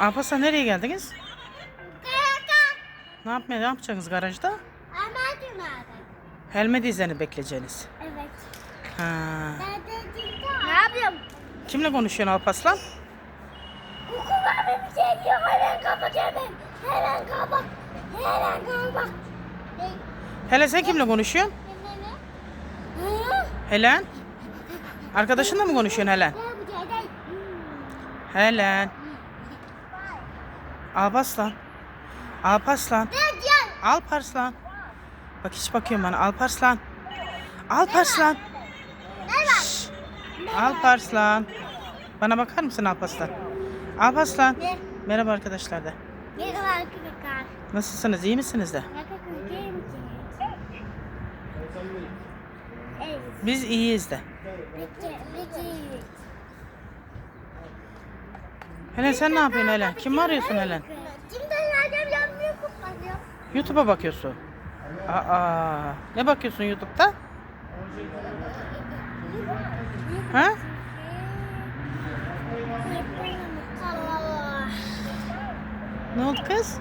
Alparslan nereye geldiniz? Kaka. Ne yapmaya ne yapacaksınız garajda? Anacım abi. Helmet izlerini bekleyeceğiniz. Evet. Ha. Ne yapıyorum? Kimle konuşuyorsun Alparslan? Okullar bir şey diyor. Hemen kapat hemen. Hemen kapat. Hemen kapat. Hele sen kimle konuşuyorsun? Helen? Arkadaşınla mı konuşuyorsun Helen? Helen. Ne yapacağız? Alparslan. Bak hiç bakıyorum bana. Alparslan. Alparslan. Şşş. Alparslan. Bana bakar mısın Alparslan? Alparslan. Merhaba arkadaşlar da. Var kırıklar? Nasılsınız? iyi misiniz de? Biz iyiyiz de. Peki, peki. Helen sen ne yapıyorsun Helen? Kimi arıyorsun Helen? Kimden nereden yanmıyor kutlanıyor? YouTube'a bakıyorsun. Aa, ne bakıyorsun YouTube'da? Ha? Ne oldu kız?